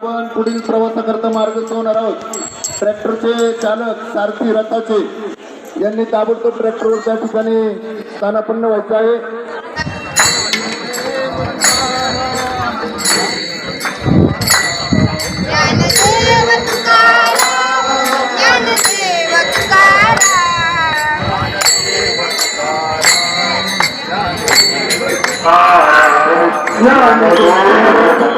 पुढील प्रवासाकरता मार्ग होणार आहोत. ट्रॅक्टरचे चालक सारथी रथाचे यांनी ताबडतोब ट्रॅक्टरवर त्या ठिकाणी स्थानापन्न व्हायचं आहे. ज्ञानदेव